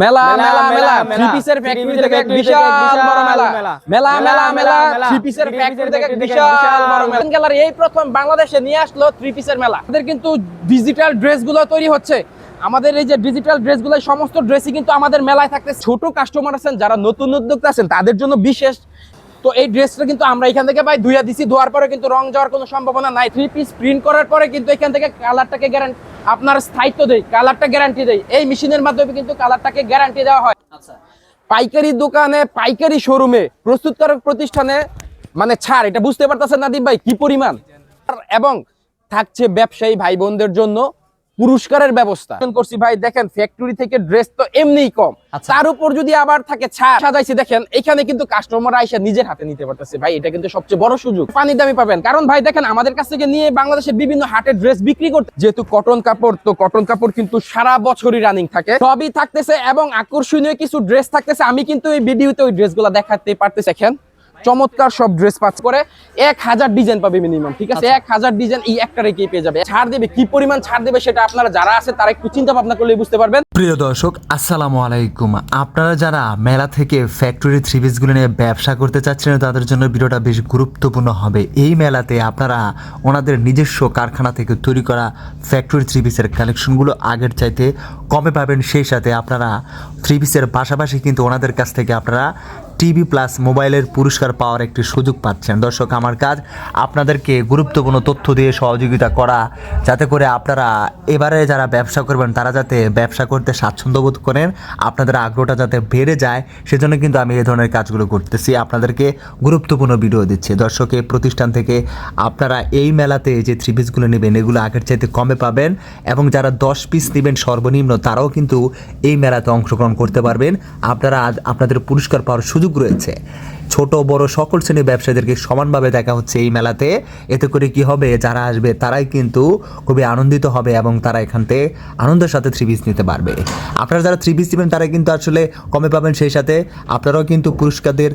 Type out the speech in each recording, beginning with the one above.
মেলা মেলা মেলা থ্রি পিসের ফ্যাক্টরি থেকে এক বিশাল বড় মেলা। মেলা। মেলা মেলা থ্রি পিসের ফ্যাক্টরি থেকে এক বিশাল বড় মেলা। গ্যালারি এই প্রথম বাংলাদেশে নিয়ে আসলো থ্রি পিসের মেলা। আমাদের কিন্তু ডিজিটাল ড্রেসগুলো তৈরি হচ্ছে। আমাদের এই যে ডিজিটাল ড্রেসগুলো সমস্ত ড্রেসই কিন্তু আমাদের মেলায় থাকতে ছোট কাস্টমার আছেন যারা নতুন উদ্যোক্তা আছেন তাদের জন্য বিশেষ তো এই ড্রেসটা কিন্তু আমরা এখান থেকে ভাই ধুইয়া দিছি ধোয়ার পরে কিন্তু রং যাওয়ার কোনো সম্ভাবনা নাই। থ্রি পিস প্রিন্ট করার পরে কিন্তু এখান থেকে কালারটাকে গ্যারান্টি আপনার স্থায়িত্ব দেয় কালারটা গ্যারান্টি দেয় এই মেশিনের মাধ্যমে কিন্তু কালারটাকে গ্যারান্টি দেওয়া হয়। আচ্ছা। পাইকারি দোকানে পাইকারি শোরুমে প্রস্তুতকারক প্রতিষ্ঠানে মানে ছাড় এটা বুঝতে পারতেছেন নাদিম ভাই কি পরিমাণ? এবং থাকছে ব্যবসায়ী ভাই বোনদের জন্য পুরস্কারের ব্যবস্থা। করছি ভাই দেখেন ফ্যাক্টরি থেকে ড্রেস তো এমনিই কম। আচ্ছা। তার উপর যদি আবার থাকে ছাড় সাজাইছি দেখেন এখানে কিন্তু কাস্টমার আইসা নিজের হাতে নিতে পারতেছে। ভাই এটা কিন্তু সবচেয়ে বড় সুযোগ। পানি দামি পাবেন। কারণ ভাই দেখেন আমাদের কাছ থেকে নিয়ে বাংলাদেশের বিভিন্ন হাটে ড্রেস বিক্রি করতে যেহেতু কটন কাপড় তো কটন কাপড় কিন্তু সারা বছরই রানিং থাকে। সবই থাকতেছে এবং আকর্ষণীয় কিছু ড্রেস থাকতেছে। আমি কিন্তু এই ভিডিওতে ওই ড্রেস ড্রেসগুলো দেখাতে পারতেছি। দেখেন চমৎকার সব ড্রেস পাচ্ছ করে। এক হাজার ডিজাইন পাবে মিনিমাম ঠিক আছে? এক হাজার ডিজাইন এই একটা রেখে পেয়ে যাবে। ছাড় দেবে কি পরিমাণ ছাড় দেবে সেটা আপনারা যারা আছে তারা একটু চিন্তা ভাবনা করলে বুঝতে পারবেন। প্রিয় দর্শক আসসালামু আলাইকুম। আপনারা যারা মেলা থেকে ফ্যাক্টরি থ্রি পিসগুলো নিয়ে ব্যবসা করতে চাচ্ছেন তাদের জন্য ভিডিওটা বেশ গুরুত্বপূর্ণ হবে। এই মেলাতে আপনারা ওনাদের নিজস্ব কারখানা থেকে তৈরি করা ফ্যাক্টরি থ্রি পিসের কালেকশনগুলো আগের চাইতে কমে পাবেন। সেই সাথে আপনারা থ্রি পিসের পাশাপাশি কিন্তু ওনাদের কাছ থেকে আপনারা টিভি প্লাস মোবাইলের পুরস্কার পাওয়ার একটি সুযোগ পাচ্ছেন। দর্শক, আমার কাজ আপনাদেরকে গুরুত্বপূর্ণ তথ্য দিয়ে সহযোগিতা করা, যাতে করে আপনারা এবারে যারা ব্যবসা করবেন, তারা যাতে ব্যবসা করতে স্বাচ্ছন্দ্য বোধ করেন, আপনাদের আগ্রহটা যাতে বেড়ে যায়, সেজন্য কিন্তু আমি এই ধরনের কাজগুলো করতেছি। আপনাদেরকে গুরুত্বপূর্ণ ভিডিও দিচ্ছি। দর্শক প্রতিষ্ঠান থেকে আপনারা এই মেলাতে যে থ্রি পিসগুলো নেবেন, এগুলো আগের চাইতে কমে পাবেন এবং যারা দশ পিস নেবেন সর্বনিম্ন, তারাও কিন্তু এই মেলাতে অংশগ্রহণ করতে পারবেন। আপনারা আপনাদের পুরস্কার পাওয়ার সুযোগ রয়েছে। ছোট, বড় সকল শ্রেণির ব্যবসায়ীদেরকে সমানভাবে দেখা হচ্ছে এই মেলাতে। এতে করে কি হবে? যারা আসবে, তারাই কিন্তু খুবই আনন্দিত হবে এবং তারা এখান থেকে আনন্দের সাথে থ্রি পিস নিতে পারবে। আপনারা যারা থ্রি পিস নেবেন, তারা কিন্তু আসলে কমে পাবেন সেই সাথে। আপনারাও কিন্তু পুরস্কারদের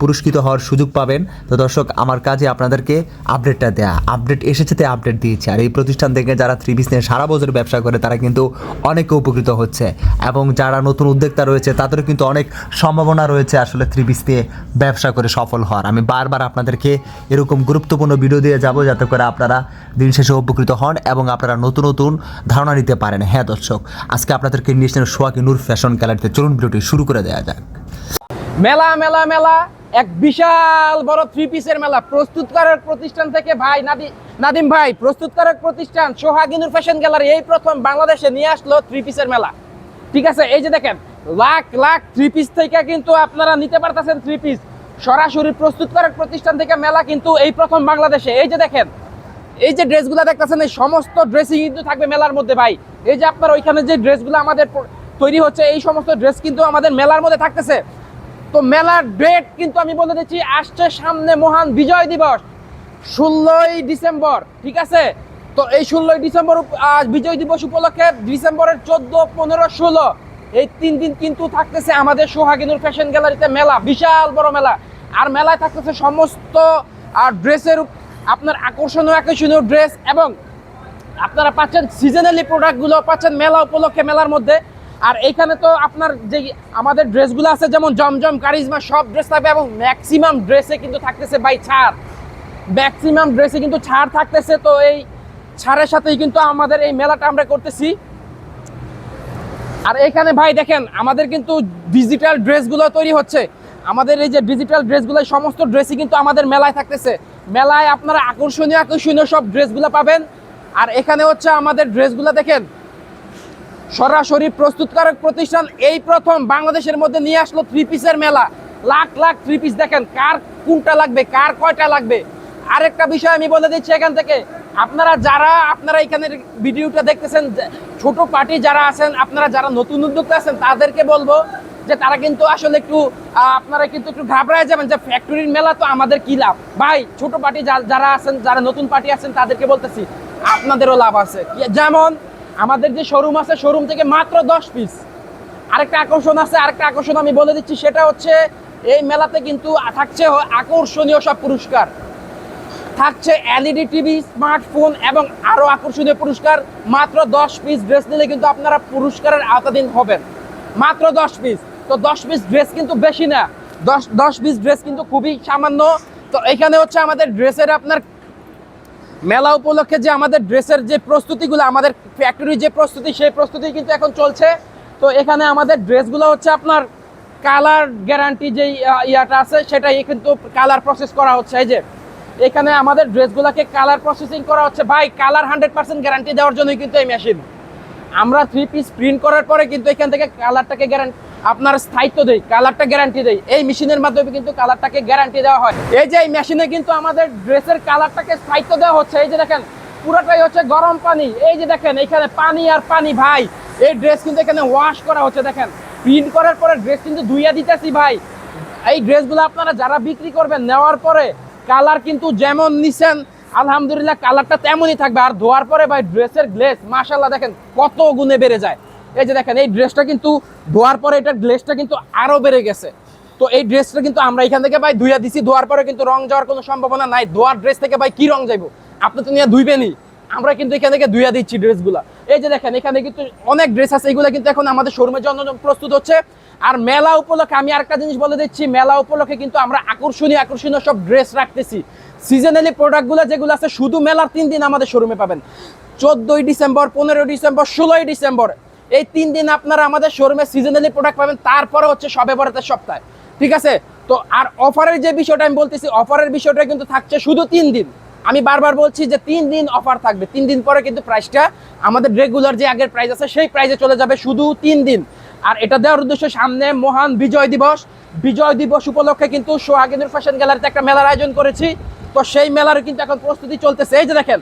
পুরস্কৃত হওয়ার সুযোগ পাবেন। তো দর্শক, আমার কাজে আপনাদেরকে আপডেটটা দেয়া। আপডেট এসেছে তাই আপডেট দিয়েছে। আর এই প্রতিষ্ঠান থেকে যারা থ্রি পিস নিয়ে সারা বছর ব্যবসা করে, তারা কিন্তু অনেকে উপকৃত হচ্ছে। এবং যারা নতুন উদ্যোক্তা রয়েছে, তাদেরও কিন্তু অনেক সম্ভাবনা রয়েছে আসলে থ্রি পিস দিয়ে ব্যবসা করে সফল হওয়ার। আমি বারবার আপনাদেরকে এরকম গুরুত্বপূর্ণ ভিডিও দিয়ে যাব যাতে করে আপনারা দিন শেষে উপকৃত হন এবং আপনারা নতুন নতুন ধারণা নিতে পারেন। হ্যাঁ দর্শক, আজকে আপনাদেরকে নিয়ে এসেছেন সোয়াকি নূর ফ্যাশন গ্যালারিতে। চলুন ভিডিওটি শুরু করে দেওয়া যাক। মেলা মেলা মেলা, এক বিশাল বড় থ্রি পিসের মেলা। প্রস্তুতকারক প্রতিষ্ঠান থেকে ভাই নাদি, নাদিম ভাই, প্রস্তুতকারক প্রতিষ্ঠান সোহাগিনুর ফ্যাশন গ্যালারি এই প্রথম বাংলাদেশে নিয়ে আসলো থ্রি পিসের মেলা। ঠিক আছে? এই যে দেখেন, লাখ লাখ থ্রি পিস থেকে কিন্তু আপনারা নিতে পারতেছেন থ্রি পিস সরাসরি প্রস্তুতকারক প্রতিষ্ঠান থেকে মেলা কিন্তু এই প্রথম বাংলাদেশে। এই যে দেখেন, এই যে ড্রেসগুলো দেখতেছেন, এই সমস্ত ড্রেসই কিন্তু থাকবে মেলার মধ্যে ভাই। এই যে আপনার ওইখানে যে ড্রেসগুলো আমাদের তৈরি হচ্ছে, এই সমস্ত ড্রেস কিন্তু আমাদের মেলার মধ্যে থাকতেছে। তো মেলার ডেট কিন্তু আমি বলে দিচ্ছি, আসছে সামনে মহান বিজয় দিবস, ষোলোই ডিসেম্বর, ঠিক আছে? তো এই ষোলোই ডিসেম্বর বিজয় দিবস উপলক্ষে ডিসেম্বরের চোদ্দ, পনেরো, ষোলো এই তিন দিন কিন্তু থাকতেছে আমাদের সোহাগিনুর ফ্যাশন গ্যালারিতে মেলা, বিশাল বড় মেলা। আর মেলায় থাকতেছে সমস্ত আর ড্রেসের আপনার আকর্ষণীয় আকর্ষণীয় ড্রেস এবং আপনারা পাচ্ছেন সিজনালি প্রোডাক্টগুলো পাচ্ছেন মেলা উপলক্ষে মেলার মধ্যে। আর এইখানে তো আপনার যে আমাদের ড্রেসগুলো আছে, যেমন জমজম, কারিজমা, সব ড্রেস থাকবে এবং ম্যাক্সিমাম ড্রেসে কিন্তু থাকতেছে বাই ছাড়। ম্যাক্সিমাম ড্রেসে কিন্তু ছাড় থাকতেছে, তো এই ছাড়ের সাথেই কিন্তু আমাদের এই মেলাটা আমরা করতেছি। আর এখানে ভাই দেখেন, আমাদের কিন্তু ডিজিটাল ড্রেসগুলো তৈরি হচ্ছে। আমাদের এই যে ডিজিটাল ড্রেসগুলো সমস্ত ড্রেসই কিন্তু আমাদের মেলায় থাকতেছে। মেলায় আপনারা আকর্ষণীয় আকর্ষণীয় সব ড্রেসগুলো পাবেন। আর এখানে হচ্ছে আমাদের ড্রেসগুলো দেখেন। সরাসরি প্রস্তুতকারক প্রতিষ্ঠান, এই প্রথম বাংলাদেশের মধ্যে নিয়ে আসলো থ্রি পিসের মেলা। লাখ লাখ থ্রি পিস দেখেন, কার কোনটা লাগবে, কার কয়টা লাগবে? আরেকটা বিষয় আমি বলে দিচ্ছি এখান থেকে। আপনারা যারা, আপনারা এখানের ভিডিওটা দেখতেছেন ছোট পার্টি যারা আছেন, আপনারা যারা নতুন উদ্যোক্তা আছেন, তাদেরকে বলব যে তারা কিন্তু আসলে একটু আপনারা কিন্তু একটু ঘাবড়ায় যাবেন যে ফ্যাক্টরির মেলা তো আমাদের কি লাভ? ভাই, ছোট পার্টি যারা আছেন, যারা নতুন পার্টি আছেন, তাদেরকে বলতেছি, আপনাদেরও লাভ আছে। যেমন আমাদের যে শোরুম আছে শোরুম থেকে মাত্র দশ পিস আরেকটা আকর্ষণ আছে, আরেকটা আকর্ষণ আমি বলে দিচ্ছি, সেটা হচ্ছে এই মেলাতে কিন্তু থাকছে আকর্ষণীয় সব পুরস্কার। থাকছে এলইডি টিভি, স্মার্টফোন এবং আরও আকর্ষণীয় পুরস্কার। মাত্র দশ পিস ড্রেস নিলে কিন্তু আপনারা পুরস্কারের আওতাধীন হবেন। মাত্র দশ পিস তো দশ পিস ড্রেস কিন্তু বেশি না। দশ দশ পিস ড্রেস কিন্তু খুবই সামান্য। তো এখানে হচ্ছে আমাদের ড্রেসের আপনার মেলা উপলক্ষে যে আমাদের ড্রেসের যে প্রস্তুতিগুলো, আমাদের ফ্যাক্টরির যে প্রস্তুতি, সেই প্রস্তুতি কিন্তু এখন চলছে। তো এখানে আমাদের ড্রেসগুলো হচ্ছে আপনার কালার গ্যারান্টি যেই ইয়াটা আছে, সেটাই কিন্তু কালার প্রসেস করা হচ্ছে। এই যে এখানে আমাদের ড্রেসগুলোকে কালার প্রসেসিং করা হচ্ছে। ভাই কালার হান্ড্রেড পার্সেন্ট গ্যারান্টি দেওয়ার জন্যই কিন্তু এই মেশিন আমরা থ্রি পিস প্রিন্ট করার পরে কিন্তু এখান থেকে কালারটাকে গ্যারান্টি আপনার স্থায়িত্ব দেই কালারটা গ্যারান্টি দেই। এই মেশিনের মাধ্যমে কিন্তু কালারটাকে গ্যারান্টি দেওয়া হয়। এই যে এই মেশিনে কিন্তু আমাদের ড্রেসের কালারটাকে স্থায়িত্ব দেওয়া হচ্ছে। এই যে দেখেন, পুরোটাই হচ্ছে গরম পানি। এই যে দেখেন, এখানে পানি আর পানি, ভাই। এই ড্রেস কিন্তু এখানে ওয়াশ করা হচ্ছে, দেখেন। প্রিন্ট করার পরে ড্রেস কিন্তু ধুইয়া দিতেছি, ভাই। এই ড্রেসগুলো আপনারা যারা বিক্রি করবেন, নেওয়ার পরে কালার কিন্তু যেমন নিছেন, আলহামদুলিল্লাহ কালারটা তেমনই থাকবে। আর ধোয়ার পরে ভাই ড্রেসের গ্লেস মাশাল্লাহ দেখেন কত গুণে বেড়ে যায়। এই যে দেখেন, এই ড্রেসটা কিন্তু ধোয়ার পরে এটার গ্লেসটা কিন্তু আরও বেড়ে গেছে। তো এই ড্রেসটা কিন্তু আমরা এখান থেকে ভাই ধুইয়া দিছি, ধোয়ার পরে কিন্তু রং যাওয়ার কোনো সম্ভাবনা নাই। ধোয়ার ড্রেস থেকে ভাই কি রং যাইবো? আপনি তো নিয়ে ধুইবেনই। আমরা কিন্তু এখান থেকে ধুইয়া দিচ্ছি ড্রেসগুলো। এই যে দেখেন, এখানে কিন্তু অনেক ড্রেস আছে, এগুলো কিন্তু এখন আমাদের শোরুমের জন্য প্রস্তুত হচ্ছে। আর মেলা উপলক্ষে আমি আরেকটা জিনিস বলে দিচ্ছি, মেলা উপলক্ষে কিন্তু আমরা আকর্ষণীয় আকর্ষণীয় সব ড্রেস রাখতেছি। সিজনালি প্রোডাক্টগুলো যেগুলো আছে, শুধু মেলার তিন দিন আমাদের শোরুমে পাবেন। চোদ্দই ডিসেম্বর, পনেরোই ডিসেম্বর, ষোলোই ডিসেম্বর, এই তিন দিন আপনারা আমাদের শোরুমে সিজনালি প্রোডাক্ট পাবেন, তারপরে হচ্ছে সবে বরাতের সপ্তাহে। ঠিক আছে? তো আর অফারের যে বিষয়টা আমি বলতেছি অফারের বিষয়টা কিন্তু থাকছে শুধু তিন দিন। আমি বারবার বলছি যে তিন দিন অফার থাকবে। তিন দিন পরে কিন্তু প্রাইসটা আমাদের রেগুলার যে আগের প্রাইস আছে, সেই প্রাইসে চলে যাবে শুধু তিন দিন। আর এটা দেওয়ার উদ্দেশ্য সামনে মহান বিজয় দিবস। বিজয় দিবস উপলক্ষে কিন্তু সোহাগিনুর ফ্যাশন গ্যালারিতে একটা মেলার আয়োজন করেছি। তো সেই মেলার কিন্তু এখন প্রস্তুতি চলতেছে। এই যে দেখেন,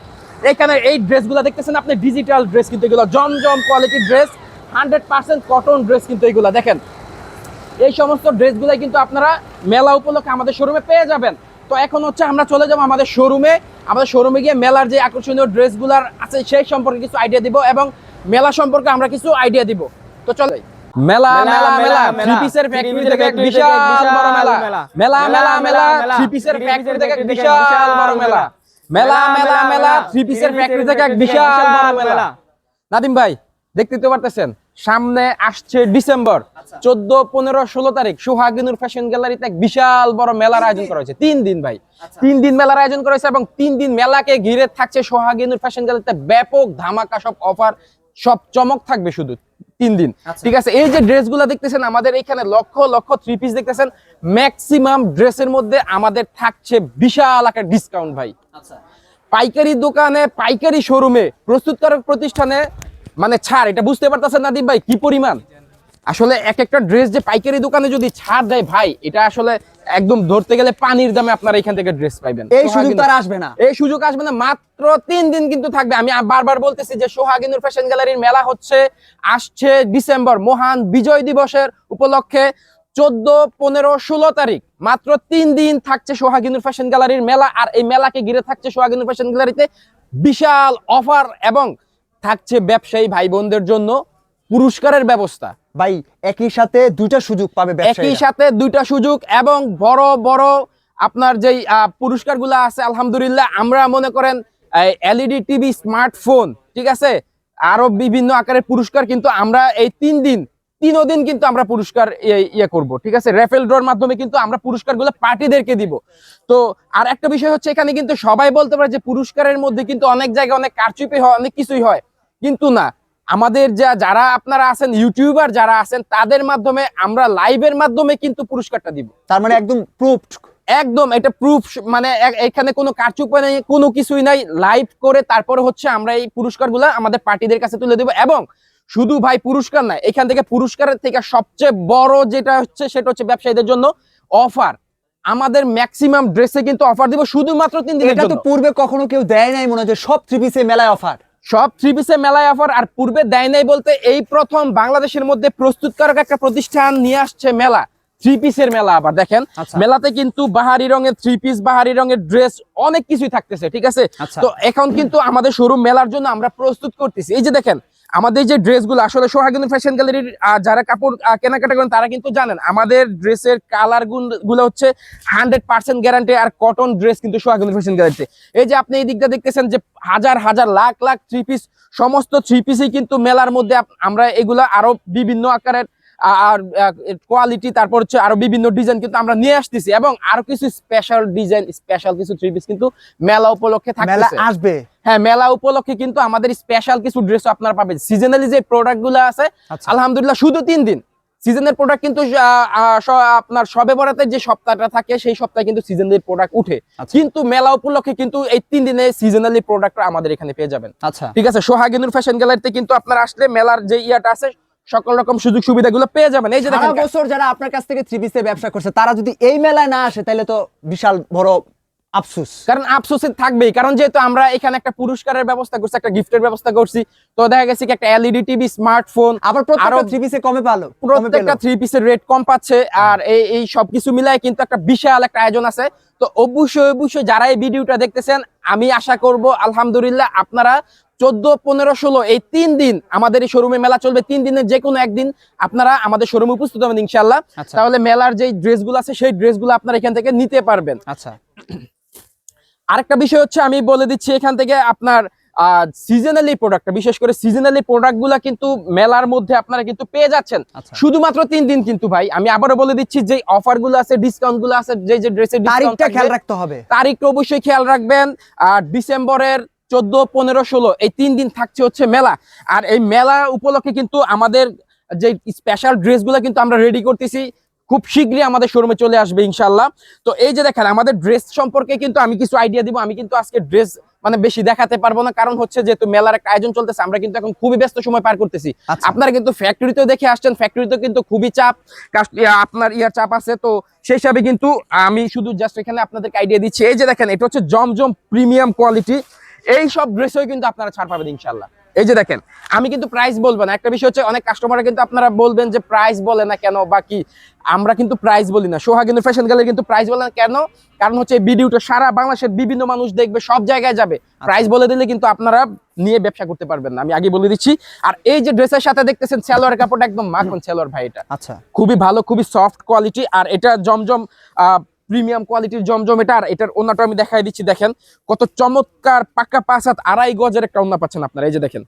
এখানে এই ড্রেসগুলো দেখতেছেন আপনি? ডিজিটাল ড্রেস কিন্তু এগুলো, জমজম কোয়ালিটির dress hundred percent cotton dress কিন্তু এগুলো। দেখেন, এই সমস্ত ড্রেসগুলো কিন্তু আপনারা মেলা উপলক্ষে আমাদের শোরুমে পেয়ে যাবেন। তো এখন হচ্ছে আমরা চলে যাব আমাদের শোরুমে আমাদের শোরুমে গিয়ে মেলার যে আকর্ষণীয় ড্রেসগুলার আছে সেই সম্পর্কে কিছু আইডিয়া দিব এবং মেলা সম্পর্কে আমরা কিছু আইডিয়া দিব। তো চলে। মেলা মেলা মেলা থ্রি পিসের ফ্যাক্টরি থেকে এক বিশাল বড় মেলা। মেলা। মেলা মেলা থ্রি পিসের ফ্যাক্টরি থেকে এক বিশাল বড় মেলা। মেলা। মেলা মেলা থ্রি পিসের ফ্যাক্টরি থেকে এক বিশাল বড় মেলা। নাদিম ভাই দেখতে তো পারতেছেন। সামনে আসছে ডিসেম্বর চোদ্দ পনেরো ষোলো তারিখ সোহাগিনুর ফ্যাশন গ্যালারিতে এক বিশাল বড় মেলার আয়োজন করা হয়েছে। তিন দিন ভাই। তিন দিন মেলার আয়োজন করা হয়েছে এবং তিন দিন মেলাকে ঘিরে থাকছে সোহাগিনুর ফ্যাশন গ্যালারিতে ব্যাপক ধামাকা সব অফার সব চমক থাকবে শুধু তিন দিন। ঠিক আছে এই যে ড্রেস ড্রেসগুলো দেখতেছেন আমাদের এখানে লক্ষ লক্ষ থ্রি পিস দেখতেছেন। ম্যাক্সিমাম ড্রেসের মধ্যে আমাদের থাকছে বিশাল আকার ডিসকাউন্ট ভাই। পাইকারি দোকানে পাইকারি শোরুমে প্রস্তুতকারক প্রতিষ্ঠানে মানে ছাড় এটা বুঝতে পারতেছেন নাদিম ভাই কি পরিমাণ? আসলে এক একটা ড্রেস যে পাইকারি দোকানে যদি ছাড় দেয় ভাই এটা আসলে একদম ধরতে গেলে পানির দামে আপনারা এখান থেকে ড্রেস পাইবেন। এই সুযোগ তো আর আসবে না। এই সুযোগ আসবে না মাত্র তিন দিন কিন্তু থাকবে। আমি বারবার বলতেছি যে সোহাগিনুর ফ্যাশন গ্যালারির মেলা হচ্ছে আসছে ডিসেম্বর মহান বিজয় দিবসের উপলক্ষে চোদ্দ পনেরো ষোলো তারিখ। মাত্র তিন দিন থাকছে সোহাগিনুর ফ্যাশন গ্যালারির মেলা আর এই মেলাকে ঘিরে থাকছে সোহাগিনুর ফ্যাশন গ্যালারিতে বিশাল অফার এবং থাকছে ব্যবসায়ী ভাই বোনদের জন্য পুরস্কারের ব্যবস্থা। ভাই একই সাথে দুইটা সুযোগ পাবে একই সাথে দুইটা সুযোগ এবং বড় বড় আপনার যেই পুরস্কারগুলো আছে আলহামদুলিল্লাহ আমরা মনে করেন এলইডি টিভি স্মার্টফোন ঠিক আছে? আরও বিভিন্ন আকারের পুরস্কার কিন্তু আমরা এই তিন দিন তিনও দিন কিন্তু আমরা পুরস্কার ইয়ে- করব ঠিক আছে? রেফেল ড্রর মাধ্যমে কিন্তু আমরা পুরস্কারগুলো পার্টিদেরকে দিব। তো আর একটা বিষয় হচ্ছে এখানে কিন্তু সবাই বলতে পারে যে পুরস্কারের মধ্যে কিন্তু অনেক জায়গায় অনেক কারচুপি হয় অনেক কিছুই হয়। কিন্তু না আমাদের যা যারা আপনারা আছেন ইউটিউবার যারা আছেন তাদের মাধ্যমে আমরা লাইভের মাধ্যমে কিন্তু পুরস্কারটা দিব। তার মানে একদম প্রুফড একদম এটা প্রুফ মানে এখানে কোনো কারচুপ নেই কোনো কিছুই নাই। লাইভ করে তারপরে হচ্ছে আমরা এই পুরস্কারগুলো আমাদের পার্টিদের কাছে তুলে দেবো এবং শুধু ভাই পুরস্কার নাই এখান থেকে পুরস্কারের থেকে সবচেয়ে বড় যেটা হচ্ছে সেটা হচ্ছে ব্যবসায়ীদের জন্য অফার আমাদের ম্যাক্সিমাম ড্রেসে কিন্তু অফার দিব শুধুমাত্র তিন দিনের এটা তো পূর্বে কখনো কেউ দেয় নাই মনে হচ্ছে সব থ্রি পিসে মেলায় অফার সব থ্রি পিসে মেলায় অফার আর পূর্বে দেয় নাই বলতে এই প্রথম বাংলাদেশের মধ্যে প্রস্তুতকারক একটা প্রতিষ্ঠান নিয়ে আসছে মেলা থ্রি পিসের মেলা আবার দেখেন। আচ্ছা। মেলাতে কিন্তু বাহারি রঙের থ্রি পিস বাহারি রঙের ড্রেস অনেক কিছুই থাকতেছে ঠিক আছে? আচ্ছা। তো এখন কিন্তু আমাদের শোরুম মেলার জন্য আমরা প্রস্তুত করতেছি। এই যে দেখেন আমাদের যে ড্রেসগুলো, আসলে সোহাগিনী ফ্যাশন গ্যালারির যারা কাপড় কেনাকাটা করেন, তারা কিন্তু জানেন, আমাদের ড্রেসের কালারগুলো হচ্ছে হান্ড্রেড পার্সেন্ট গ্যারান্টি আর কটন ড্রেস কিন্তু সোহাগিনী ফ্যাশন গ্যালারিতে এই যে আপনি এই দিকটা দেখতেছেন যে হাজার হাজার, লাখ লাখ থ্রি পিস সমস্ত থ্রি পিসই কিন্তু মেলার মধ্যে আমরা এগুলা আরও বিভিন্ন আকারের আর কোয়ালিটি তারপর হচ্ছে আরও বিভিন্ন ডিজাইন কিন্তু আমরা নিয়ে আসতেছি এবং আরও কিছু স্পেশাল ডিজাইন স্পেশাল কিছু থ্রি পিস কিন্তু মেলা উপলক্ষে থাকতেছে। আসবে। হ্যাঁ মেলা উপলক্ষে কিন্তু আমাদের স্পেশাল কিছু ড্রেসও আপনারা পাবেন। সিজনালি যে প্রোডাক্টগুলো আছে আচ্ছা। আলহামদুলিল্লাহ শুধু তিন দিন। সিজনের প্রোডাক্ট কিন্তু আপনার সবে বরাতে যে সপ্তাহটা থাকে সেই সপ্তাহে কিন্তু সিজনের প্রোডাক্ট উঠে। আচ্ছা। কিন্তু মেলা উপলক্ষে কিন্তু এই তিন দিনে সিজনালি প্রোডাক্ট আমাদের এখানে পেয়ে যাবেন। আচ্ছা। ঠিক আছে? সোহাগিনুর ফ্যাশন গ্যালারিতে কিন্তু আপনার আসলে মেলার যে ইয়াটা আছে সকল রকম সুযোগ সুবিধাগুলো পেয়ে যাবেন। এই যে দেখেন বছর যারা আপনার কাছ থেকে থ্রি পিসে ব্যবসা করছে তারা যদি এই মেলায় না আসে তাহলে তো বিশাল বড় আফসোস। কারণ আফসোসে থাকবেই কারণ যেহেতু আমরা এখানে একটা পুরস্কারের ব্যবস্থা করছি একটা গিফটের ব্যবস্থা করছি তো দেখা গেছে কি একটা এলইডি টিভি স্মার্টফোন আবার প্রত্যেকটা আরও থ্রি পিসে কমে পালো প্রত্যেকটা। থ্রি পিসের রেট কম পাচ্ছে আর এই এই সবকিছু মিলায় কিন্তু একটা বিশাল একটা আয়োজন আছে। তো অবশ্যই অবশ্যই যারা এই ভিডিওটা দেখতেছেন আমি আশা করব আলহামদুলিল্লাহ আপনারা চোদ্দ পনেরো ষোলো এই তিন দিন আমাদের এই শোরুমে মেলা চলবে। তিন দিনের যে কোনো একদিন আপনারা আমাদের শোরুমে উপস্থিত হবেন ইনশাল্লাহ আচ্ছা। তাহলে মেলার যে ড্রেসগুলো আছে সেই ড্রেসগুলো আপনারা এখান থেকে নিতে পারবেন। আচ্ছা। আরেকটা বিষয় হচ্ছে আমি বলে দিচ্ছি এখান থেকে আপনার সিজনালি প্রোডাক্ট বিশেষ করে সিজনালি প্রোডাক্টগুলা কিন্তু মেলার মধ্যে আপনারা কিন্তু পেয়ে যাচ্ছেন। আচ্ছা। শুধুমাত্র তিন দিন কিন্তু ভাই আমি আবারও বলে দিচ্ছি যে অফারগুলো আছে ডিসকাউন্টগুলো আছে যে যে ড্রেসের তারিখটা খেয়াল রাখতে হবে। তারিখটা অবশ্যই খেয়াল রাখবেন। আর ডিসেম্বরের চোদ্দ পনেরো ষোলো এই তিন দিন থাকছে হচ্ছে মেলা। আর এই মেলা উপলক্ষে কিন্তু আমাদের যে স্পেশাল ড্রেসগুলো কিন্তু আমরা রেডি করতেছি। খুব শীঘ্রই আমাদের শোরুমে চলে আসবে ইনশাল্লাহ তো এই যে দেখেন আমাদের ড্রেস সম্পর্কে কিন্তু আমি কিছু আইডিয়া দিব। আমি কিন্তু আজকে ড্রেস মানে বেশি দেখাতে পারব না। কারণ হচ্ছে যেহেতু মেলার একটা আয়োজন চলতেছে আমরা কিন্তু এখন খুবই ব্যস্ত সময় পার করতেছি। আচ্ছা। আপনারা কিন্তু ফ্যাক্টরিতেও দেখে আসছেন। ফ্যাক্টরিতেও কিন্তু খুবই চাপ। আপনার ইয়ার চাপ আছে। তো সেই হিসাবে কিন্তু আমি শুধু জাস্ট এখানে আপনাদেরকে আইডিয়া দিচ্ছি। এই যে দেখেন এটা হচ্ছে জমজম প্রিমিয়াম কোয়ালিটি এই সব ড্রেসেও কিন্তু আপনারা ছাড় পাবেন ইনশাল্লাহ এই যে দেখেন আমি কিন্তু প্রাইস বলব না। একটা বিষয় হচ্ছে অনেক কাস্টমার কিন্তু আপনারা বলবেন যে প্রাইস বলে না কেন বা কি। আমরা কিন্তু প্রাইস বলি না। সোহা কিন্তু ফ্যাশন গ্যালারি কিন্তু প্রাইস বলে না কেন? কারণ হচ্ছে এই ভিডিওটা সারা বাংলাদেশের বিভিন্ন মানুষ দেখবে সব জায়গায় যাবে। প্রাইস বলে দিলে কিন্তু আপনারা নিয়ে ব্যবসা করতে পারবেন না। আমি আগে বলে দিচ্ছি। আর এই যে ড্রেসের সাথে দেখতেছেন সেলোয়ার কাপড়টা একদম মাখন সেলোয়ার ভাই এটা। আচ্ছা। খুবই ভালো খুবই সফট কোয়ালিটি আর এটা জমজম প্রিমিয়াম কোয়ালিটির জমজম এটা, আর এটার ওনাটা আমি দেখাই দিচ্ছি, দেখেন। কত চমৎকার পাক্কা পাঁচ আড়াই গজের একটা ওন্না পাচ্ছেন আপনারা, এই যে দেখেন।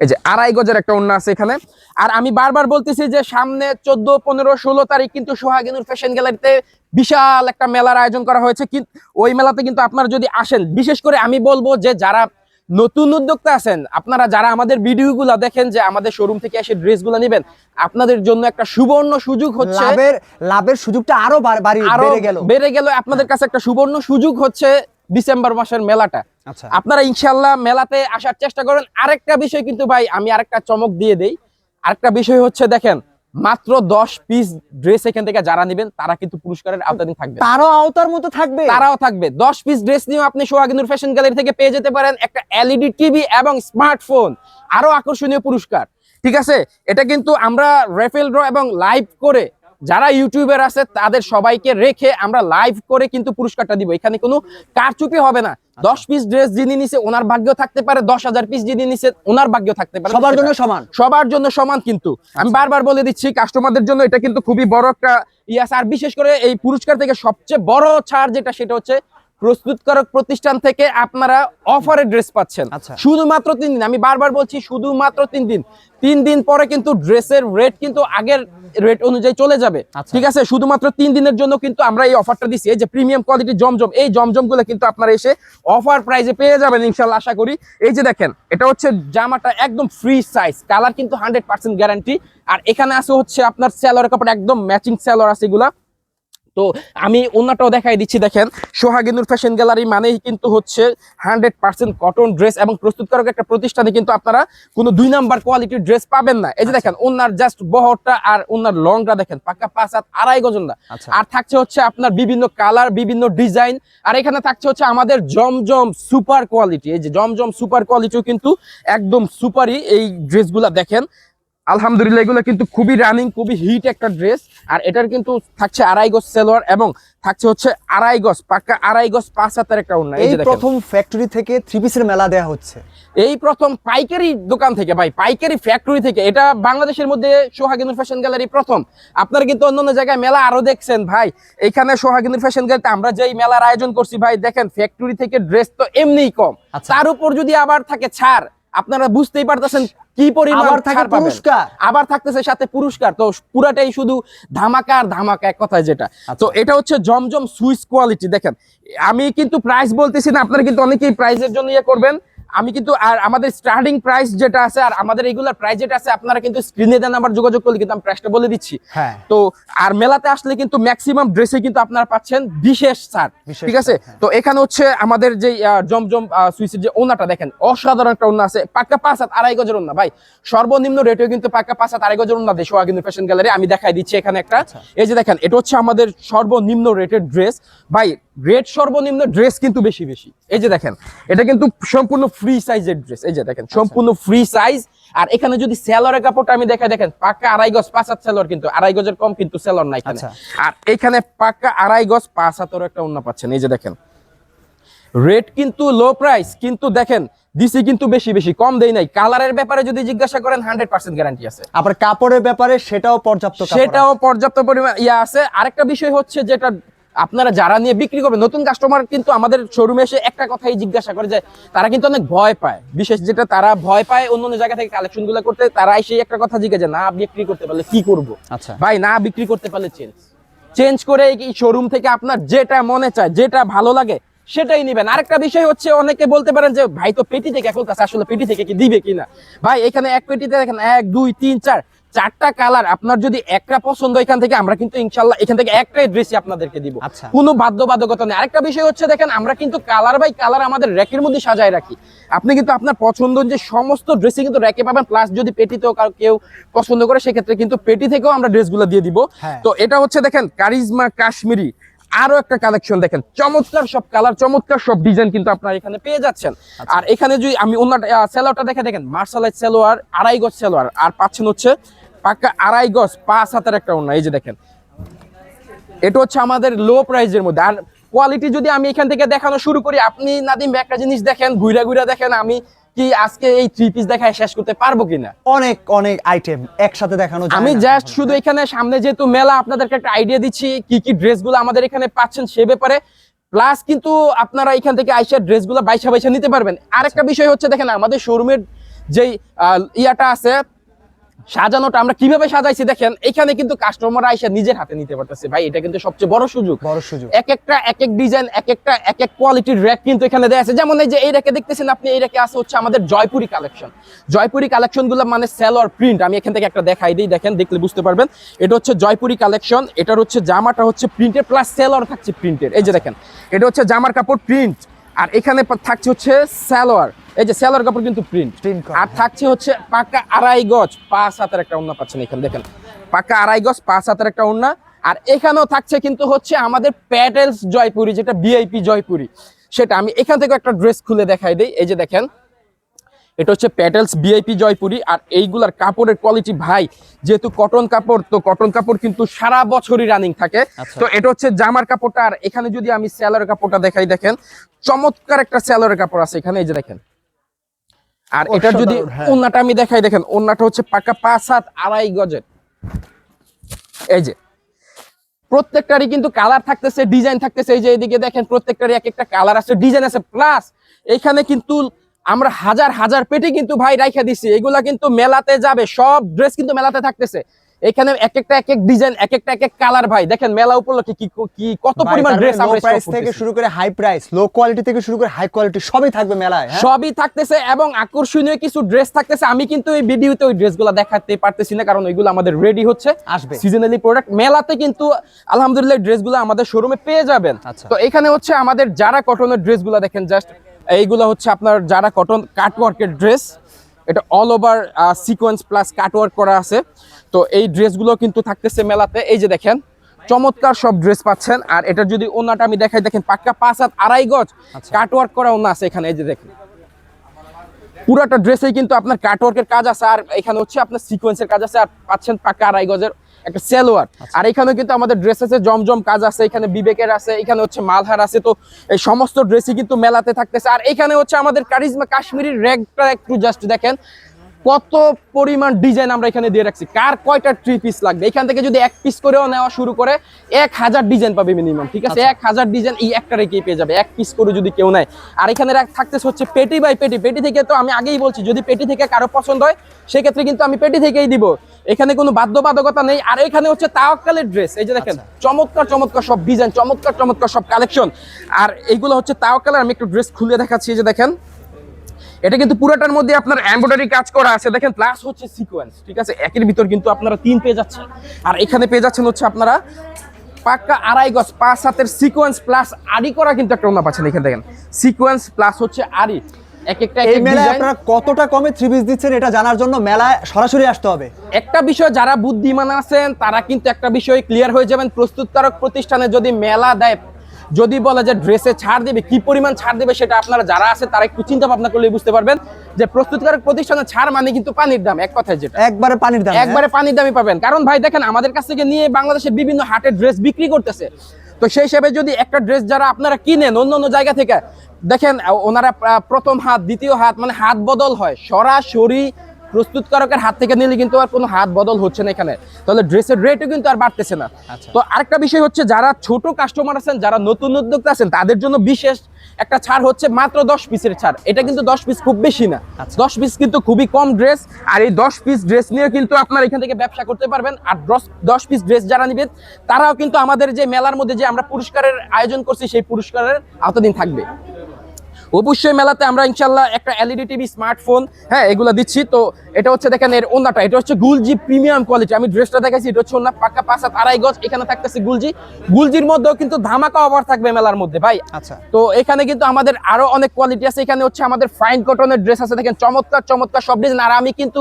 এই যে আড়াই গজের একটা ওনা আছে এখানে। আর আমি বারবার বলতেছি যে সামনে চোদ্দ, পনেরো, ষোলো তারিখ কিন্তু সোহাগিনুর ফ্যাশন গ্যালারিতে বিশাল একটা মেলার আয়োজন করা হয়েছে। কিন্তু ওই মেলাতে কিন্তু আপনারা যদি আসেন, বিশেষ করে আমি বলব যে যারা নতুন উদ্যোক্তা আছেন আপনারা যারা আমাদের ভিডিওগুলো দেখেন যে আমাদের শোরুম থেকে এসে ড্রেসগুলো নেবেন আপনাদের জন্য একটা সুবর্ণ সুযোগ হচ্ছে। লাভের লাভের সুযোগটা আরও বাড়- বাড়ি আরও বেড়ে গেল। বেড়ে গেল আপনাদের কাছে একটা সুবর্ণ সুযোগ হচ্ছে ডিসেম্বর মাসের মেলাটা। আচ্ছা। আপনারা ইনশাল্লাহ মেলাতে আসার চেষ্টা করেন। আরেকটা বিষয় কিন্তু ভাই আমি আরেকটা চমক দিয়ে দেই। আরেকটা বিষয় হচ্ছে দেখেন মাত্র দশ পিস ড্রেস এখান থেকে যারা নেবেন তারা কিন্তু পুরস্কারের আওতাধীন থাকবে। তারও আওতার মতো থাকবে? তারাও থাকবে। দশ পিস ড্রেস নিয়েও আপনি সোহাগিনুর ফ্যাশন গ্যালারি থেকে পেয়ে যেতে পারেন একটা এলইডি টিভি এবং স্মার্টফোন আরও আকর্ষণীয় পুরস্কার। ঠিক আছে? এটা কিন্তু আমরা রেফেল ড্র এবং লাইভ করে যারা ইউটিউবার আছে তাদের সবাইকে রেখে আমরা লাইভ করে কিন্তু পুরস্কারটা দিব। এখানে কোনো কারচুপি হবে না। দশ পিস ড্রেস যিনি নিছে ওনার ভাগ্য থাকতে পারে দশ হাজার পিস যিনি নিছে ওনার ভাগ্য থাকতে পারে সবার জন্য সমান। সবার জন্য সমান কিন্তু। আমি বারবার বলে দিচ্ছি কাস্টমারদের জন্য এটা কিন্তু খুবই বড় একটা ইয়াস আর বিশেষ করে এই পুরস্কার থেকে সবচেয়ে বড় ছাড় যেটা সেটা হচ্ছে প্রস্তুতকারক প্রতিষ্ঠান থেকে আপনারা অফারে ড্রেস পাচ্ছেন। আচ্ছা। শুধুমাত্র তিন দিন। আমি বারবার বলছি শুধুমাত্র তিন দিন। তিন দিন পরে কিন্তু ড্রেসের রেট কিন্তু আগের রেট অনুযায়ী চলে যাবে। আচ্ছা। ঠিক আছে? শুধুমাত্র তিন দিনের জন্য কিন্তু আমরা এই অফারটা দিচ্ছি এই যে প্রিমিয়াম কোয়ালিটির জমজম এই জমজমগুলো কিন্তু আপনারা এসে অফার প্রাইসে পেয়ে যাবেন ইনশাল্লাহ আশা করি। এই যে দেখেন এটা হচ্ছে জামাটা একদম ফ্রি সাইজ কালার কিন্তু হান্ড্রেড পার্সেন্ট গ্যারান্টি আর এখানে আছে হচ্ছে আপনার স্যালোয়ার কাপড় একদম ম্যাচিং স্যালোয়ার আছে এগুলা। তো আমি অন্যটাও দেখাই দিচ্ছি দেখেন। সোহাগিনুর ফ্যাশন গ্যালারি মানেই কিন্তু হচ্ছে হান্ড্রেড পার্সেন্ট কটন ড্রেস এবং প্রস্তুতকারক একটা প্রতিষ্ঠানে কিন্তু আপনারা কোনো দুই নাম্বার কোয়ালিটির ড্রেস পাবেন না। এই যে দেখেন ওনার জাস্ট বহরটা আর ওনার লংটা দেখেন পাক্কা পাঁচ হাত আড়াই গজনটা আচ্ছা। আর থাকছে হচ্ছে আপনার বিভিন্ন কালার বিভিন্ন ডিজাইন আর এখানে থাকছে হচ্ছে আমাদের জমজম সুপার কোয়ালিটি এই যে জমজম সুপার কোয়ালিটিও কিন্তু একদম সুপারই এই ড্রেসগুলা দেখেন। আলহামদুলিল্লাহ এগুলো কিন্তু খুবই রানিং খুবই হিট একটা ড্রেস আর এটার কিন্তু থাকছে আড়াই গজ সেলোয়ার এবং থাকছে হচ্ছে আড়াই গজ পাক্কা আড়াই গজ পাঁচ হাতের একটা ওড়না। এই প্রথম ফ্যাক্টরি থেকে থ্রি পিসের মেলা দেয়া হচ্ছে। এই প্রথম পাইকারি দোকান থেকে ভাই পাইকারি ফ্যাক্টরি থেকে। এটা বাংলাদেশের মধ্যে সোহাগিনুর ফ্যাশন গ্যালারি প্রথম। আপনারা কিন্তু অন্যান্য জায়গায় মেলা আরও দেখছেন ভাই। এখানে সোহাগিনুর ফ্যাশন গ্যালারিতে আমরা যেই মেলার আয়োজন করছি ভাই দেখেন ফ্যাক্টরি থেকে ড্রেস তো এমনিই কম। আচ্ছা। তার উপর যদি আবার থাকে ছাড় আপনারা বুঝতেই পারতেছেন কি পরিমাণ আবার থাকে পুরস্কার। আবার থাকতেছে সাথে পুরস্কার। তো পুরাটাই শুধু ধামাকা আর ধামাকা এক কথায় যেটা। আচ্ছা। তো এটা হচ্ছে জমজম সুইস কোয়ালিটি দেখেন। আমি কিন্তু প্রাইস বলতেছি না আপনারা কিন্তু অনেকেই প্রাইসের জন্য ইয়ে করবেন। আমি কিন্তু আর আমাদের স্টার্টিং প্রাইস যেটা আছে আর আমাদের রেগুলার প্রাইস যেটা আছে আপনারা কিন্তু স্ক্রিনে দেন নাম্বার যোগাযোগ করলে কিন্তু আমি প্রাইসটা বলে দিচ্ছি। হ্যাঁ। তো আর মেলাতে আসলে কিন্তু ম্যাক্সিমাম ড্রেসে কিন্তু আপনারা পাচ্ছেন বিশেষ ছাড় ঠিক আছে? হ্যাঁ। তো এখানে হচ্ছে আমাদের যে জমজম সুইসের যে ওনাটা দেখেন অসাধারণ একটা ওনা আছে পাক্কা পাঁচ হাত আড়াই গজের ওনা। ভাই সর্বনিম্ন রেটেও কিন্তু পাক্কা পাঁচ হাত আড়াই গজের ওনা সোহাগ কিন্তু ফ্যাশন গ্যালারি আমি দেখাই দিচ্ছি এখানে একটা। আচ্ছা। এই যে দেখেন এটা হচ্ছে আমাদের সর্বনিম্ন রেটের ড্রেস ভাই রেট সর্বনিম্ন ড্রেস কিন্তু বেশি বেশি। এই যে দেখেন এটা কিন্তু সম্পূর্ণ ফ্রি সাইজের ড্রেস এই যে দেখেন আচ্ছা। সম্পূর্ণ ফ্রি সাইজ আর এখানে যদি সেলরের কাপড়টা আমি দেখাই দেখেন পাক্কা আড়াই গজ পাঁচ হাত সেলর কিন্তু আড়াই গজের কম কিন্তু সেলর নাই এখানে। আচ্ছা। আর এখানে পাক্কা আড়াই গজ পাঁচ হাতের একটা অন্য পাচ্ছেন। এই যে দেখেন। রেট কিন্তু লো প্রাইস কিন্তু দেখেন দিছি কিন্তু বেশি বেশি কম দেই নাই। কালারের ব্যাপারে যদি জিজ্ঞাসা করেন হান্ড্রেড পার্সেন্ট গ্যারান্টি আছে। আবার কাপড়ের ব্যাপারে সেটাও পর্যাপ্ত কাপড় সেটাও পর্যাপ্ত পরিমাণ ইয়া আছে। আরেকটা বিষয় হচ্ছে যেটা আপনারা যারা নিয়ে বিক্রি করবেন নতুন কাস্টমার কিন্তু আমাদের শোরুমে এসে একটা কথাই জিজ্ঞাসা করে যে তারা কিন্তু অনেক ভয় পায়। বিশেষ যেটা তারা ভয় পায় অন্য অন্য জায়গা থেকে কালেকশনগুলো করতে তারা এসে একটা কথা জিজ্ঞাসা না বিক্রি করতে পারলে কি করব? আচ্ছা। ভাই না বিক্রি করতে পারলে চেঞ্জ চেঞ্জ করে এই শোরুম থেকে আপনার যেটা মনে চায় যেটা ভালো লাগে সেটাই নেবেন। আরেকটা বিষয় হচ্ছে অনেকে বলতে পারেন যে ভাই তো পেটি থেকে খুলতেছে আসলে পেটি থেকে কি দিবে কিনা? ভাই এখানে এক পেটিতে দেখেন এক দুই তিন চার চারটা কালার আপনার যদি একটা পছন্দ এখান থেকে আমরা কিন্তু ইনশাল্লাহ এখান থেকে একটাই ড্রেসই আপনাদেরকে দিব। আচ্ছা। কোনো বাধ্যবাধকতা নেই। আরেকটা বিষয় হচ্ছে দেখেন আমরা কিন্তু কালার বাই কালার আমাদের র্যাকের মধ্যে সাজায় রাখি। আপনি কিন্তু আপনার পছন্দ যে সমস্ত ড্রেসই কিন্তু র্যাকে পাবেন প্লাস যদি পেটিতেও কেউ পছন্দ করে সেক্ষেত্রে কিন্তু পেটি থেকেও আমরা ড্রেসগুলো দিয়ে দিব। হ্যাঁ। তো এটা হচ্ছে দেখেন কারিজমা কাশ্মীরি। আরও একটা কালেকশন দেখেন চমৎকার সব কালার চমৎকার সব ডিজাইন কিন্তু আপনারা এখানে পেয়ে যাচ্ছেন। আর এখানে যদি আমি অন্য সেলোয়ারটা দেখে দেখেন মার্শালাইজ সেলোয়ার আড়াই গজ সেলোয়ার। আর পাচ্ছেন হচ্ছে পাক্কা আড়াই গজ পাঁচ হাতের একটা অন্য এই যে দেখেন। এটা হচ্ছে আমাদের লো প্রাইজের মধ্যে। আর কোয়ালিটি যদি আমি এখান থেকে দেখানো শুরু করি আপনি নাদিম একটা জিনিস দেখেন ঘুরা ঘুরা দেখেন আমি কি আজকে এই থ্রি পিস দেখায় শেষ করতে পারব কিনা? অনেক অনেক আইটেম একসাথে দেখানো আমি জাস্ট শুধু এখানে সামনে যেহেতু মেলা আপনাদেরকে একটা আইডিয়া দিচ্ছি কি কি ড্রেসগুলো আমাদের এখানে পাচ্ছেন সে ব্যাপারে। প্লাস কিন্তু আপনারা এখান থেকে আইসার ড্রেসগুলো বাইসা বাইসা নিতে পারবেন। আরেকটা বিষয় হচ্ছে দেখেন আমাদের শোরুমের যেই আহ, ইয়াটা আছে সাজানোটা আমরা কীভাবে সাজাইছি দেখেন এখানে কিন্তু কাস্টমার আইসা নিজের হাতে নিতে পারতেছে। ভাই এটা কিন্তু সবচেয়ে বড় সুযোগ। বড় সুযোগ। এক একটা এক এক ডিজাইন এক একটা এক এক কোয়ালিটির র্যাক কিন্তু এখানে দেয়া আছে। যেমন এই যে এই র্যাকে দেখতেছেন আপনি এই র্যাকে আছে হচ্ছে আমাদের জয়পুরি কালেকশন জয়পুরি কালেকশনগুলো মানে সেলর প্রিন্ট আমি এখান থেকে একটা দেখাই দিই দেখেন দেখলে বুঝতে পারবেন। এটা হচ্ছে জয়পুরি কালেকশন এটার হচ্ছে জামাটা হচ্ছে প্রিন্টের প্লাস সেলর থাকছে প্রিন্টের এই যে দেখেন এটা হচ্ছে জামার কাপড় প্রিন্ট আর এখানে থাকছে হচ্ছে স্যালোয়ার এই যে স্যালোয়ার কাপড় কিন্তু প্রিন্ট প্রিন্ট আর থাকছে হচ্ছে পাকা আড়াই গজ পাঁচ হাতের একটা ওন্না পাচ্ছেন এখানে দেখেন। পাকা আড়াই গজ পাঁচ হাতের একটা ওন্না আর এখানেও থাকছে কিন্তু হচ্ছে আমাদের প্যাটেলস জয়পুরি যেটা বিআইপি জয়পুরি সেটা আমি এখান থেকে একটা ড্রেস খুলে দেখাই দিই। এই যে দেখেন এটা হচ্ছে প্যাটেলস বিআইপি জয়পুরি আর এইগুলার কাপড়ের কোয়ালিটি ভাই যেহেতু কটন কাপড় তো কটন কাপড় কিন্তু সারা বছরই রানিং থাকে আচ্ছা। তো এটা হচ্ছে জামার কাপড়টা আর এখানে যদি আমি স্যালোর কাপড়টা দেখাই দেখেন চমৎকার একটা স্যালোরের কাপড় আছে এখানে এই যে দেখেন আর এটা যদি হ্যাঁ। ওন্নাটা আমি দেখাই দেখেন ওন্নাটা হচ্ছে পাকা পাঁচ সাত আড়াই গজের এই যে প্রত্যেকটারই কিন্তু কালার থাকতেছে ডিজাইন থাকতেছে এই যে এইদিকে দেখেন প্রত্যেকটারই এক একটা কালার আছে ডিজাইন আছে প্লাস এখানে কিন্তু আমরা হাজার হাজার পেটি কিন্তু ভাই রাইখা দিছি। এগুলা কিন্তু মেলাতে যাবে। সব ড্রেস কিন্তু মেলাতে থাকতেছে। এখানে এক একটা এক এক ডিজাইন এক একটা এক এক কালার ভাই। দেখেন মেলা উপলক্ষে কি কি কত পরিমাণ ড্রেস আমরা প্রাইস থেকে শুরু করে হাই প্রাইস লো কোয়ালিটি থেকে শুরু করে হাই কোয়ালিটি সবই থাকবে মেলায় হ্যাঁ? সবই থাকতেছে এবং আকর্ষণীয় কিছু ড্রেস থাকতেছে। আমি কিন্তু এই ভিডিওতে ওই ড্রেসগুলো দেখাতে পারতেছি না কারণ ওইগুলো আমাদের রেডি হচ্ছে। আসবে। সিজনালি প্রোডাক্ট মেলাতে কিন্তু আলহামদুলিল্লাহ ড্রেসগুলো আমাদের শোরুমে পেয়ে যাবেন। আচ্ছা। তো এখানে হচ্ছে আমাদের যারা কটনের ড্রেসগুলো দেখেন জাস্ট এইগুলো হচ্ছে আপনার যারা কটন কাটওয়ার্কের ড্রেস এটা all over sequence plus cutwork করা আছে। তো এই ড্রেসগুলো কিন্তু থাকতেছে মেলাতে। এই যে দেখেন চমৎকার সব ড্রেস পাচ্ছেন। আর এটা যদি ওনাটা আমি দেখাই দেখেন পাক্কা পাঁচ হাত আড়াই গজ আচ্ছা। কাটওয়ার্ক করা ওনা আছে এখানে এই যে দেখেন। পুরাটা ড্রেসেই কিন্তু আপনার কাটওয়ার্কের কাজ আছে। আর এখানে হচ্ছে আপনার সিকোয়েন্সের কাজ আছে। আর পাচ্ছেন পাক্কা আড়াই গজের একটা সেলোয়ার। আর এখানে কিন্তু আমাদের ড্রেস আছে জমজম কাজ আছে এখানে বিবেকের আছে এখানে হচ্ছে মালহার আছে তো এই সমস্ত ড্রেসই কিন্তু মেলাতে থাকতেছে। আর এখানে হচ্ছে আমাদের কারিজমা কাশ্মীরি র্যাগটা একটু জাস্ট দেখেন। কত পরিমাণ ডিজাইন আমরা এখানে দিয়ে রাখছি? কার কয়টা থ্রি পিস লাগবে? এখান থেকে যদি এক পিস করেও নেওয়া শুরু করে এক হাজার ডিজাইন পাবে মিনিমাম ঠিক আছে? এক হাজার ডিজাইন এই একটা রেখেই পেয়ে যাবে? এক পিস করে যদি কেউ নেয়। আর এখানে থাকতেছে হচ্ছে পেটি বাই পেটি পেটি থেকে তো আমি আগেই বলছি যদি পেটি থেকে কারও পছন্দ হয় সেক্ষেত্রে কিন্তু আমি পেটি থেকেই দিব। এখানে কোনো বাধ্যবাধকতা নেই। আর এখানে হচ্ছে তাওয়াক্কালের ড্রেস এই যে দেখেন চমৎকার চমৎকার সব ডিজাইন চমৎকার চমৎকার সব কালেকশন আর এইগুলো হচ্ছে তাওয়াক্কালের আমি একটু ড্রেস খুলে দেখাচ্ছি এই যে দেখেন। এটা কিন্তু পুরোটার মধ্যে আপনার এমব্রয়ডারি কাজ করা আছে। দেখেন প্লাস হচ্ছে সিকোয়েন্স ঠিক আছে? একের ভিতর কিন্তু আপনারা তিন পেয়ে যাচ্ছেন। আর এখানে পেয়ে যাচ্ছেন হচ্ছে আপনারা পাক্কা আড়াই গজ পাঁচ হাতের সিকোয়েন্স প্লাস আড়ি করা কিন্তু একটা ওনা পাচ্ছেন এখানে দেখেন। সিকোয়েন্স প্লাস হচ্ছে আড়ি। এক একটা এই মেলায় আপনারা কতটা কমে থ্রি পিস দিচ্ছেন এটা জানার জন্য মেলায় সরাসরি আসতে হবে। একটা বিষয় যারা বুদ্ধিমান আছেন তারা কিন্তু একটা বিষয় ক্লিয়ার হয়ে যাবেন। প্রস্তুতকারক প্রতিষ্ঠানে যদি মেলা দেয় যদি বলে যে ড্রেসে ছাড় দেবে কি পরিমাণ ছাড় দেবে সেটা আপনারা যারা আছে তারা একটু চিন্তা ভাবনা করলে বুঝতে পারবেন যে প্রস্তুতকারক প্রতিষ্ঠানে ছাড় মানে কিন্তু পানির দাম এক কথায় যেটা। একবারে পানির দাম হ্যাঁ? একবারে পানির দামই পাবেন। কারণ ভাই দেখেন আমাদের কাছ থেকে নিয়ে বাংলাদেশের বিভিন্ন হাটে ড্রেস বিক্রি করতেছে। তো সেই হিসেবে যদি একটা ড্রেস যারা আপনারা কিনেন অন্য অন্য জায়গা থেকে দেখেন ওনারা প্রথম হাত দ্বিতীয় হাত মানে হাত বদল হয়। সরাসরি প্রস্তুতকারকের হাত থেকে নিলে কিন্তু আর কোনো হাত বদল হচ্ছে না এখানে। তাহলে ড্রেসের রেটও কিন্তু আর বাড়তেছে না। আচ্ছা। তো আরেকটা বিষয় হচ্ছে যারা ছোট কাস্টমার আছেন যারা নতুন উদ্যোক্তা আছেন তাদের জন্য বিশেষ একটা ছাড় হচ্ছে মাত্র দশ পিসের ছাড়। এটা কিন্তু দশ পিস খুব বেশি না। আচ্ছা। দশ পিস কিন্তু খুবই কম ড্রেস আর এই দশ পিস ড্রেস নিয়ে কিন্তু আপনার এখান থেকে ব্যবসা করতে পারবেন। আর দশ দশ পিস ড্রেস যারা নেবেন তারাও কিন্তু আমাদের যে মেলার মধ্যে যে আমরা পুরস্কারের আয়োজন করছি সেই পুরস্কারের আওতাধীন থাকবে। অবশ্যই মেলাতে আমরা ইনশাল্লাহ একটা এলইডি টিভি স্মার্টফোন হ্যাঁ এগুলো দিচ্ছি। তো এটা হচ্ছে দেখেন এর ওনাটা এটা হচ্ছে গুলজি প্রিমিয়াম কোয়ালিটি আমি ড্রেসটা দেখাইছি এটা হচ্ছে ওনা পাক্কা পাঁচ হাত আড়াই গজ এখানে থাকতেছে গুলজি গুলজির মধ্যেও কিন্তু ধামাকা অফার থাকবে মেলার মধ্যে ভাই। আচ্ছা। তো এখানে কিন্তু আমাদের আরও অনেক কোয়ালিটি আছে। এখানে হচ্ছে আমাদের ফাইন কটনের ড্রেস আছে দেখেন চমৎকার চমৎকার সব ডিজাইন আর আমি কিন্তু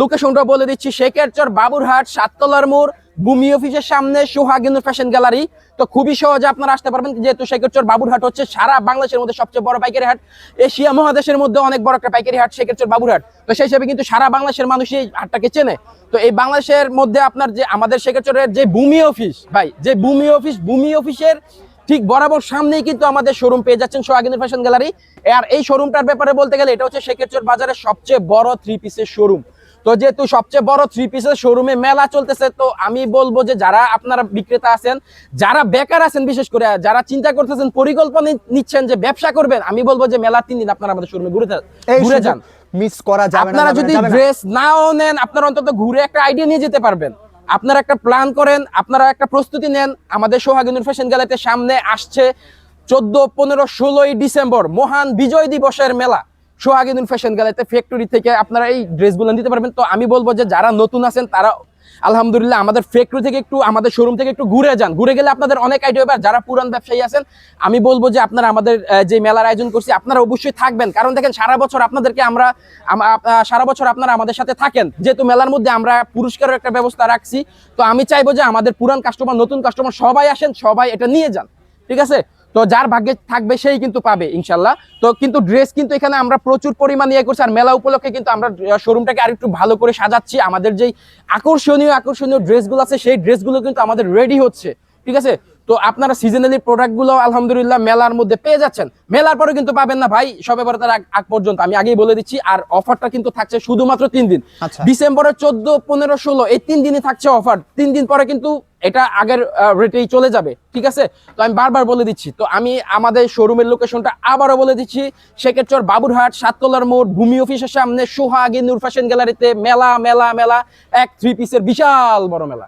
লোকেশনটা বলে দিচ্ছি শেখেরচর বাবুরহাট সাততলার মোড় ভূমি অফিসের সামনে সোহাগিনুর ফ্যাশন গ্যালারি তো খুবই সহজে আপনারা আসতে পারবেন। যেহেতু শেখেরচর বাবুরহাট হচ্ছে সারা বাংলাদেশের মধ্যে সবচেয়ে বড় পাইকারি হাট। এশিয়া মহাদেশের মধ্যে অনেক বড় একটা পাইকারি হাট শেখেরচর বাবুরহাট। তো সেই হিসেবে কিন্তু সারা বাংলাদেশের মানুষ এই হাটটাকে চেনে। তো এই বাংলাদেশের মধ্যে আপনার যে আমাদের শেখেরচরের যে ভূমি অফিস, ভাই, যে ভূমি অফিস, ভূমি অফিসের ঠিক বরাবর সামনেই কিন্তু আমাদের শোরুম পেয়ে যাচ্ছেন সোহাগিনী ফ্যাশন গ্যালারি আর এই শোরুমটার ব্যাপারে বলতে গেলে এটা হচ্ছে শেখেরচর বাজারের সবচেয়ে বড় থ্রি পিসের শোরুম তো যেহেতু সবচেয়ে বড় থ্রি পিসের শোরুমে মেলা চলতেছে তো আমি বলব যে যারা আপনারা বিক্রেতা আছেন যারা বেকার আছেন বিশেষ করে যারা চিন্তা করতেছেন পরিকল্পনা নিচ্ছেন যে ব্যবসা করবেন আমি বলব যে মেলার তিন দিন আপনারা আমাদের শোরুমে ঘুরে ঘুরে যান। মিস করা যাবে আপনারা যদি। ড্রেস নাও নেন আপনারা অন্তত ঘুরে একটা আইডিয়া নিয়ে যেতে পারবেন। আপনারা একটা প্ল্যান করেন আপনারা একটা প্রস্তুতি নেন। আমাদের সোহাগিনুর ফ্যাশন গ্যালারিতে সামনে আসছে চোদ্দ পনেরো ষোলোই ডিসেম্বর মহান বিজয় দিবসের মেলা। সোহাগিনুর ফ্যাশন গ্যালারিতে ফ্যাক্টরি থেকে আপনারা এই ড্রেসগুলো নিতে পারবেন। তো আমি বলব যে যারা নতুন আছেন, তারা আলহামদুলিল্লাহ আমাদের ফ্যাক্টরি থেকে একটু, আমাদের শোরুম থেকে একটু ঘুরে যান। ঘুরে গেলে আপনাদের অনেক আইডিয়া হবে। যারা পুরান ব্যবসায়ী আছেন, আমি বলব যে আপনারা আমাদের যে মেলার আয়োজন করছি, আপনারা অবশ্যই থাকবেন। কারণ দেখেন, সারা বছর আপনাদেরকে আমরা সারা বছর আপনারা আমাদের সাথে থাকেন। যেহেতু মেলার মধ্যে আমরা পুরস্কারের একটা ব্যবস্থা রাখছি। তো আমি চাইব যে আমাদের পুরান কাস্টমার নতুন কাস্টমার সবাই আসেন, সবাই এটা নিয়ে যান। ঠিক আছে? তো যার ভাগ্যে থাকবে সেই কিন্তু পাবে, ইনশাল্লাহ। তো কিন্তু ড্রেস কিন্তু এখানে আমরা প্রচুর পরিমাণ ইয়ে করছি, আর মেলা উপলক্ষে কিন্তু আমরা শোরুমটাকে আর একটু ভালো করে সাজাচ্ছি। আমাদের যেই আকর্ষণীয় আকর্ষণীয় ড্রেসগুলো আছে, সেই ড্রেসগুলো কিন্তু আমাদের রেডি হচ্ছে। ঠিক আছে? তো আপনারা সিজনালি প্রোডাক্টগুলো আলহামদুলিল্লাহ মেলার মধ্যে পেয়ে যাচ্ছেন। মেলার পরে কিন্তু পাবেন না ভাই সবে বরাতের আগ আগ পর্যন্ত। আমি আগেই বলে দিচ্ছি আর অফারটা কিন্তু থাকছে শুধুমাত্র তিন দিন। আচ্ছা। ডিসেম্বরের চোদ্দ পনেরো ষোলো এই তিন দিনই থাকছে অফার তিন দিন পরে কিন্তু এটা আগের রেটেই চলে যাবে ঠিক আছে? তো আমি বারবার বলে দিচ্ছি তো আমি আমাদের শোরুমের লোকেশনটা আবারও বলে দিচ্ছি শেখেরচর বাবুরহাট সাততলার মোড় ভূমি অফিসের সামনে সোহাগী নূর ফ্যাশন গ্যালারিতে মেলা মেলা মেলা এক থ্রি পিসের বিশাল বড় মেলা।